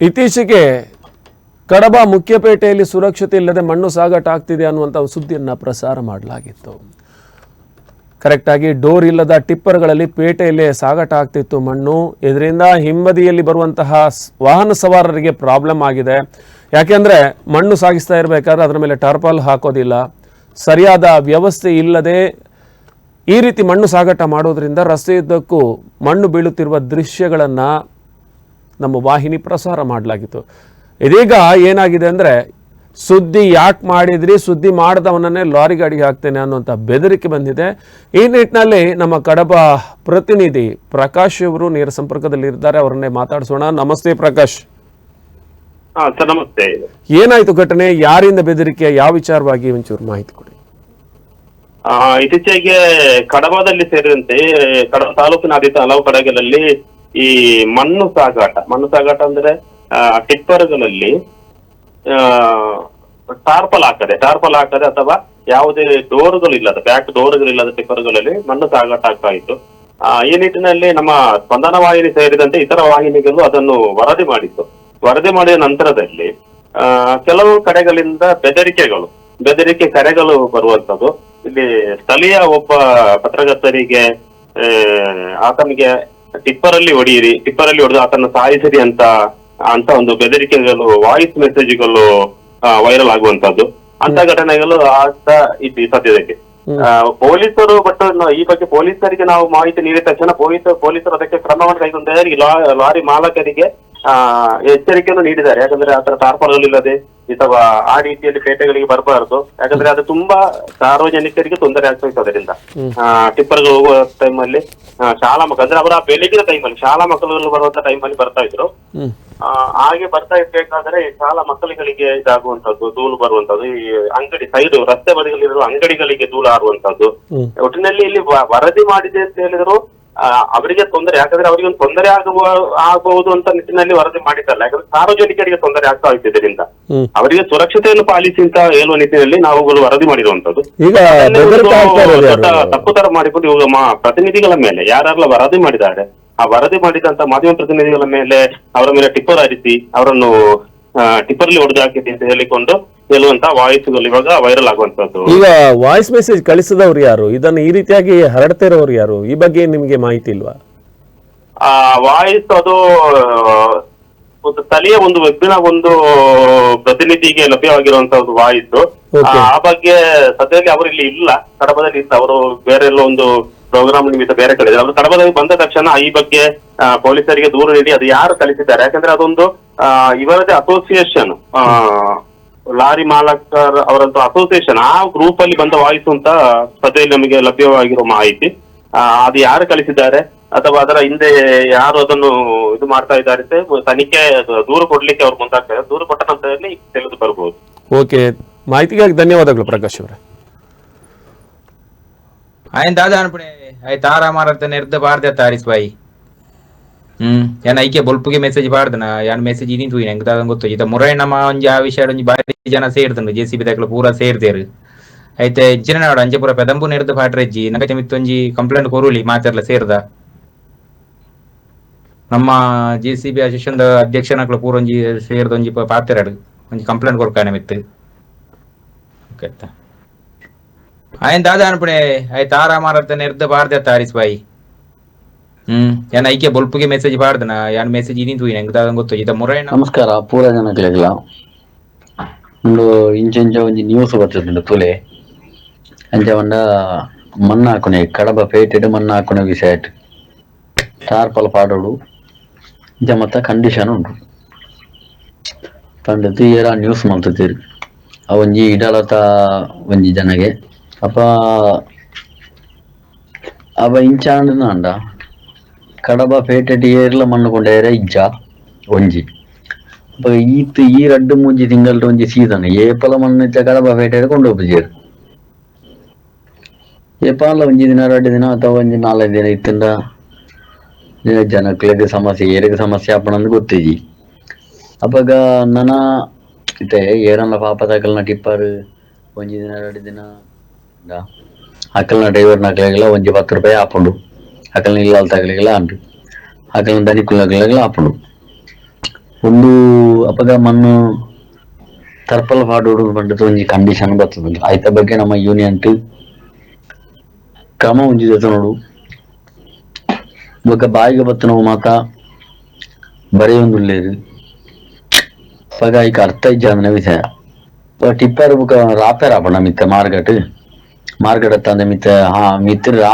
ಇತ್ತೀಚೆಗೆ ಕಡಬ ಮುಖ್ಯಪೇಟೆಯಲ್ಲಿ ಸುರಕ್ಷತೆ ಇಲ್ಲದೆ ಮಣ್ಣು ಸಾಗಾಟ ಆಗ್ತಿದೆ ಅನ್ನುವಂಥ ಸುದ್ದಿಯನ್ನು ಪ್ರಸಾರ ಮಾಡಲಾಗಿತ್ತು. ಕರೆಕ್ಟಾಗಿ ಡೋರ್ ಇಲ್ಲದ ಟಿಪ್ಪರ್ಗಳಲ್ಲಿ ಪೇಟೆಯಲ್ಲೇ ಸಾಗಾಟ ಆಗ್ತಿತ್ತು ಮಣ್ಣು. ಇದರಿಂದ ಹಿಂಬದಿಯಲ್ಲಿ ಬರುವಂತಹ ವಾಹನ ಸವಾರರಿಗೆ ಪ್ರಾಬ್ಲಮ್ ಆಗಿದೆ. ಯಾಕೆಂದರೆ ಮಣ್ಣು ಸಾಗಿಸ್ತಾ ಇರಬೇಕಾದ್ರೆ ಅದರ ಮೇಲೆ ಟರ್ಪಲ್ ಹಾಕೋದಿಲ್ಲ. ಸರಿಯಾದ ವ್ಯವಸ್ಥೆ ಇಲ್ಲದೆ ಈ ರೀತಿ ಮಣ್ಣು ಸಾಗಾಟ ಮಾಡೋದರಿಂದ ರಸ್ತೆಯುದ್ದಕ್ಕೂ ಮಣ್ಣು ಬೀಳುತ್ತಿರುವ ದೃಶ್ಯಗಳನ್ನು ನಮ್ಮ ವಾಹಿನಿ ಪ್ರಸಾರ ಮಾಡಲಾಗಿತ್ತು. ಇದೀಗ ಏನಾಗಿದೆ ಅಂದರೆ ಸುದ್ದಿ ಯಾಕೆ ಮಾಡಿದ್ರಿ ಸುದ್ದಿ ಮಾಡಿದವನನ್ನೇ ಲಾರಿ ಗಾಡಿಗೆ ಹಾಕ್ತೇನೆ ಅನ್ನುವಂಥ ಬೆದರಿಕೆ ಬಂದಿದೆ. ಈ ನಿಟ್ಟಿನಲ್ಲಿ ನಮ್ಮ ಕಡಬ ಪ್ರತಿನಿಧಿ ಪ್ರಕಾಶ್ ಅವರು ನೇರ ಸಂಪರ್ಕದಲ್ಲಿದ್ದಾರೆ ಅವರನ್ನೇ ಮಾತಾಡಿಸೋಣ. ನಮಸ್ತೆ ಪ್ರಕಾಶ್. ಸರ್ ನಮಸ್ತೆ. ಏನಾಯ್ತು ಘಟನೆ? ಯಾರಿಂದ ಬೆದರಿಕೆ? ಯಾವ ವಿಚಾರವಾಗಿ? ಒಂಚೂರು ಮಾಹಿತಿ ಕೊಡಿ. ಆ, ಇತ್ತೀಚೆಗೆ ಕಡಬದಲ್ಲಿ ಸೇರಿದಂತೆ ಕಡಬ ತಾಲೂಕಿನಾದ್ಯಂತ ಹಲವು ಕಡೆಗಳಲ್ಲಿ ಈ ಮಣ್ಣು ಸಾಗಾಟ ಮಣ್ಣು ಸಾಗಾಟ ಅಂದ್ರೆ ಟಿಪ್ಪರ್ಗಳಲ್ಲಿ ಟಾರ್ಪಲ್ ಹಾಕದೆ ಟಾರ್ಪಲ್ ಹಾಕದೆ ಅಥವಾ ಯಾವುದೇ ಡೋರ್ಗಳಿಲ್ಲದ ಬ್ಯಾಕ್ ಡೋರ್ಗಳಿಲ್ಲದ ಟಿಪ್ಪರ್ಗಳಲ್ಲಿ ಮಣ್ಣು ಸಾಗಾಟ ಆಗ್ತಾ ಇತ್ತು. ಆ, ಈ ನಿಟ್ಟಿನಲ್ಲಿ ನಮ್ಮ ಸ್ಪಂದನ ವಾಹಿನಿ ಸೇರಿದಂತೆ ಇತರ ವಾಹಿನಿಗಳು ಅದನ್ನು ವರದಿ ಮಾಡಿತ್ತು. ವರದಿ ಮಾಡಿದ ನಂತರದಲ್ಲಿ ಆ, ಕೆಲವು ಕಡೆಗಳಿಂದ ಬೆದರಿಕೆಗಳು ಬೆದರಿಕೆ ಕರೆಗಳು ಬರುವಂತದ್ದು ಇಲ್ಲಿ ಸ್ಥಳೀಯ ಒಬ್ಬ ಪತ್ರಕರ್ತರಿಗೆ ಆತನಿಗೆ ಟಿಪ್ಪರಲ್ಲಿ ಹೊಡೆಯಿರಿ ಟಿಪ್ಪರಲ್ಲಿ ಹೊಡೆದು ಆತನ ಸಾಯಿಸಿರಿ ಅಂತ ಅಂತ ಒಂದು ಬೆದರಿಕೆಗಳು ವಾಯ್ಸ್ ಮೆಸೇಜ್ಗಳು ವೈರಲ್ ಆಗುವಂತದ್ದು ಅಂತ ಘಟನೆಗಳು ಆಗ್ತಾ ಇತ್ತು ಸದ್ಯದಕ್ಕೆ. ಆ, ಪೊಲೀಸರು ಬಟ್ ಈ ಬಗ್ಗೆ ಪೊಲೀಸರಿಗೆ ನಾವು ಮಾಹಿತಿ ನೀಡಿದ ತಕ್ಷಣ ಪೊಲೀಸ್ ಪೊಲೀಸರು ಅದಕ್ಕೆ ಕ್ರಮವನ್ನು ಕೈಗೊಂಡಿದ್ದಾರೆ ಈ ಲಾರಿ ಮಾಲಕರಿಗೆ ಎಚ್ಚರಿಕೆಯನ್ನು ನೀಡಿದ್ದಾರೆ. ಯಾಕಂದ್ರೆ ಆತರ ಟಾರ್ಪಲ್ಗಳಿಲ್ಲದೆ ಅಥವಾ ಆ ರೀತಿಯಲ್ಲಿ ಪೇಟೆಗಳಿಗೆ ಬರಬಾರದು. ಯಾಕಂದ್ರೆ ಅದು ತುಂಬಾ ಸಾರ್ವಜನಿಕರಿಗೆ ತೊಂದರೆ ಆಗ್ತಾ ಅದರಿಂದ ಟಿಪ್ಪರ್ಗಳು ಹೋಗುವ ಅಲ್ಲಿ ಶಾಲಾ ಮಕ್ಕಳು ಅಂದ್ರೆ ಅವರ ಬೆಳಗಿನ ಅಲ್ಲಿ ಶಾಲಾ ಮಕ್ಕಳು ಬರುವಂತ ಟೈಮಲ್ಲಿ ಬರ್ತಾ ಇದ್ರು. ಹಾಗೆ ಬರ್ತಾ ಇರ್ಬೇಕಾದ್ರೆ ಶಾಲಾ ಮಕ್ಕಳುಗಳಿಗೆ ಇದಾಗುವಂತದ್ದು ಧೂಳು ಬರುವಂತದ್ದು ಈ ಅಂಗಡಿ ಸೈಡ್ ರಸ್ತೆ ಬದಿಗಳಿರುವ ಅಂಗಡಿಗಳಿಗೆ ಧೂಳು ಆರುವಂತದ್ದು ಒಟ್ಟಿನಲ್ಲಿ ಇಲ್ಲಿ ವರದಿ ಮಾಡಿದೆ ಅಂತ ಹೇಳಿದ್ರು ಅವರಿಗೆ ತೊಂದರೆ ಯಾಕಂದ್ರೆ ಅವರಿಗೆ ಒಂದು ತೊಂದರೆ ಆಗುವ ಆಗಬಹುದು ಅಂತ ನಿಟ್ಟಿನಲ್ಲಿ ವರದಿ ಮಾಡಿದ್ದಲ್ಲ. ಯಾಕಂದ್ರೆ ಸಾರ್ವಜನಿಕರಿಗೆ ತೊಂದರೆ ಆಗ್ತಾ ಇತ್ತು ಇದರಿಂದ. ಅವರಿಗೆ ಸುರಕ್ಷತೆಯನ್ನು ಪಾಲಿಸಿ ಅಂತ ಹೇಳುವ ನಿಟ್ಟಿನಲ್ಲಿ ನಾವುಗಳು ವರದಿ ಮಾಡಿರುವಂತದ್ದು ತಪ್ಪು ತರ ಮಾಡಿಕೊಂಡು ಇವಾಗ ಪ್ರತಿನಿಧಿಗಳ ಮೇಲೆ ಯಾರೆಲ್ಲ ವರದಿ ಮಾಡಿದ್ದಾರೆ ಆ ವರದಿ ಮಾಡಿದಂತ ಮಾಧ್ಯಮ ಪ್ರತಿನಿಧಿಗಳ ಮೇಲೆ ಅವರ ಮೇಲೆ ಟಿಪ್ಪರ್ ಹರಿಸಿ ಅವರನ್ನು ಟಿಪ್ಪರ್ಲಿ ಹೊಡೆದು ಹಾಕಿದೆ ಅಂತ ಹೇಳಿಕೊಂಡು ಹೇಳುವಂತ ವಾಯ್ಸ್ಗಳು ಇವಾಗ ವೈರಲ್ ಆಗುವಂತದ್ದು. ಈಗ ವಾಯ್ಸ್ ಮೆಸೇಜ್ ಕಳಿಸಿದವ್ರು ಯಾರು? ಇದನ್ನ ಈ ರೀತಿಯಾಗಿ ಹರಡ್ತಾ ಇರೋರು ಯಾರು? ಈ ಬಗ್ಗೆ ನಿಮ್ಗೆ ಮಾಹಿತಿ ಇಲ್ವಾ? ಆ ವಾಯ್ಸ್ ಅದು ಒಂದು ಸ್ಥಳೀಯ ಒಂದು ವೆಬ್ಬಿನ ಒಂದು ಪ್ರತಿನಿಧಿಗೆ ಲಭ್ಯವಾಗಿರುವಂತ ಒಂದು ವಾಯ್ಸ್ ಆ ಬಗ್ಗೆ ಸದ್ಯದಲ್ಲಿ ಅವರು ಇಲ್ಲಿ ಇಲ್ಲ. ಕಡಬದಲ್ಲಿ ಅವರು ಬೇರೆ ಎಲ್ಲೋ ಒಂದು ಪ್ರೋಗ್ರಾಮ್ ನಿಮಿತ್ತ ಬೇರೆ ಕಡೆ. ಅವರು ಕಡಬದಲ್ಲಿ ಬಂದ ತಕ್ಷಣ ಈ ಬಗ್ಗೆ ಪೊಲೀಸರಿಗೆ ದೂರು ನೀಡಿ ಅದು ಯಾರು ಕಳಿಸಿದ್ದಾರೆ? ಯಾಕಂದ್ರೆ ಅದೊಂದು ಇವರದೇ ಅಸೋಸಿಯೇಷನ್ ದಾರಿ ಮಾಲಕರ್ ಅವರಂತ ಅಸೋಸಿಯೇಷನ್ ಆ ಗ್ರೂಪ್ ಅಲ್ಲಿ ಬಂದ ವಾಯ್ಸ್ ಅಂತ ಸಭೆಯಲ್ಲಿ ನಮಗೆ ಲಭ್ಯವಾಗಿರೋ ಮಾಹಿತಿ. ಅದು ಯಾರು ಕಳಿಸಿದ್ದಾರೆ ಅಥವಾ ಅದರ ಹಿಂದೆ ಯಾರು ಅದನ್ನು ಇದು ಮಾಡ್ತಾ ಇದ್ದಾರೆ ತನಿಖೆ ದೂರ ಕೊಡ್ಲಿಕ್ಕೆ ಅವ್ರು ಮುಂದಾಗ್ತಾರೆ. ದೂರ ಕೊಟ್ಟ ನಂತರದಲ್ಲಿ ತಿಳಿದು ಬರಬಹುದು ಓಕೆ. ಮಾಹಿತಿಗಾಗಿ ಧನ್ಯವಾದಗಳು ಪ್ರಕಾಶ್ ಅವರೇ. ಆಯ್ತು ಆಯ್ತು ಆರಾಮ ನಿರ್ದ ಬಾರ್ದೆ ತಾರೀಸ್ ಬಾಯಿ ಹ್ಮ್. ಏನ್ ಐಕೆ ಬೊಲ್ಪುಗೆ ಮೆಸೇಜ್ ಪಾಡ್ದನ ಯಾನ್ ಮೆಸೇಜ್ ಇದೀನಿ ತೂಯಿನ ಎಂಕ್ ದಾದನ್ ಗೊತ್ತು. ಇದ ಮುರಯ್ಯನಮ ಒಂಜಿ ಆ ವಿಷಯ ಒಂಜಿ ಬಾರಿ ಜನ ಸೇರ್ದನು ಜೆ ಸಿ ಬಿ ದಾಖಲೆ ಪೂರ ಸೇರ್ದೇರು. ಐತೆ ಇಂಚಿನ ನಾಡು ಅಂಚೆ ಪೂರ ಪೆದಂಬು ನೆರೆದು ಪಾಟ್ರೆಜ್ಜಿ ನನಗೆ ಮಿತ್ತೊಂಜಿ ಕಂಪ್ಲೇಂಟ್ ಕೊರುಲಿ ಮಾತೆರ್ಲ ಸೇರ್ದ. ನಮ್ಮ ಜೆ ಸಿ ಬಿ ಅಸಿಸ್ಟೆಂಟ್ ಅಧ್ಯಕ್ಷನಕ್ಲ ಪೂರ ಒಂಜಿ ಸೇರ್ದ ಒಂಜಿ ಪಾತೆರಡು ಒಂಜಿ ಕಂಪ್ಲೇಂಟ್ ಕೊರ್ಕಾನೆ ಮಿತ್ತು ಆಯ್ತು ದಾದ ಅನ್ಪಣೆ? ಆಯ್ತು ಆರಾಮಾರತ್ತ ನೆರೆದು ಪಾಡ್ದೆ ತಾರಿಸ್ ಬಾಯಿ. ಹ್ಮ್. ಯಾನ ಐಕೆ ಬೊಲ್ಪುಗೆ ಮೆಸೇಜ್ ಬಾರ್ದನ ಯಾನ್ ಮೆಸೇಜ್ ಎಂಗ್ ದಾದನ್ ಗೊತ್ತು? ಇದ ಮುರೈನ ನಮಸ್ಕಾರ ಪೂರ ಜನಕ್ಲೆಗ್ಲ ಒಂದು ಇಂಚೆಂಚ ಒಂಜಿ ನ್ಯೂಸ್ ಬರ್ತದೆ ತುಲೆ. ಅಂಚ ಒಂಡ ಮಣ್ಣು ಕಡಬ ಪೇಟೆಡ್ ಮನ್ನ ಹಾಕೊನೆ ವಿಷಯ ಟಾರ್ಪಲ್ ಪಾಡೋಡು. ಇಂಚ ಮತ್ತ ಕಂಡೀಷನ್ ಉಂಟು. ಪಂಡ ತೀರ ನ್ಯೂಸ್ ಮಲ್ತತೀರಿ ಆ ಇಡಲತ ಒಂಜಿ ಜನಗೆ. ಅಪ್ಪ ಅವ ಇಂಚಾಂಡನ ಅಂಡ ಕಡಬ ಪೇಟೆಡ್ ಏರ್ಲ ಮಣ್ಣು കൊണ്ടുവരെ ಇಜ್ಜ, ಒಂಜಿ. ಅಪ್ಪ ಈತ್ ಈ ರಡ್ಡು ಮೂಜಿ തിങ്കളുടെ ಸೀಸನ್ ಏಪಲ ಮಣ್ಣು ಇತ್ತ ಕಡಬ ಪೇಟೆಡ್ ಕೊಂಡು ಹೋಗ್ಬಿಜೇರು ಏಪಾಲ ಒಂಜಿ ದಿನ ಎರಡು ದಿನ ಅಥವಾ ಒಂಜಿ ನಾಲ್ಕು ದಿನ ಇತ್ತಿಂದ ಜನಕ್ಲೆಗ್ ಸಮಸ್ಯೆ, ಏರಿಗೆ ಸಮಸ್ಯೆ ಆಪಣಂದು ಗೊತ್ತಿಜಿ ಅಪ್ಪಗ ನನ ಇತ್ತೆ, ಏರನ್ನ ಪಾಪ ತಕಲ್ನ ಟಿಪ್ಪರ್, ಒಂಜಿ ದಿನ ಎರಡು ದಿನ, ದ, ಅಕಲ್ನ ಡ್ರೈವರ್ ನಕಲೆಗೆಲ್ಲ ಒಂಜಿ ಪತ್ತು ರೂಪಾಯಿ ಆಪುಂಡು. ಅಕಲ್ನ ಇಲ್ಲಾಲ್ ತಗಲಿಗೆಲ್ಲ ಅಂಡು అక్కడ ದನಿಕುಲ್ ನಕಲೆಗೆಲ್ಲ ಆಪುಂಡು ಒಂದು ಅಪಗ ಮಣ್ಣು ತರ್ಪಲ್ ಪಾಡೋಡು ಬಂಡದ ಒಂಜಿ ಕಂಡೀಷನ್ ಬರ್ತದೆ ಐತ ಬಗ್ಗೆ ನಮ್ಮ ಯೂನಿಯನ್ ಕ್ರಮ ಹೊಂದಿದ ನೋಡು. ಬೊಕ್ಕ ಬಾಯಿಗೆ ಬತ್ತ ನಾವು ಒಂದು ಬರೆಯೊಂದುಲ್ಲೇರು ಪಗ ಈಗ ಅರ್ಥ ಇಜ್ಜಾಂದನ ವಿಷಯ. ಟಿಪ್ಪರ್ ಬುಕ್ಕ ರಾಪೆ ರಾಪಣ ಮಿತ್ತ ಮಾರ್ಗಟ್. ಮಾರ್ಗಟ್ ತಂದ ಮಿತ್ತ ಹಾ, ಮಿತ್ರ ರಾ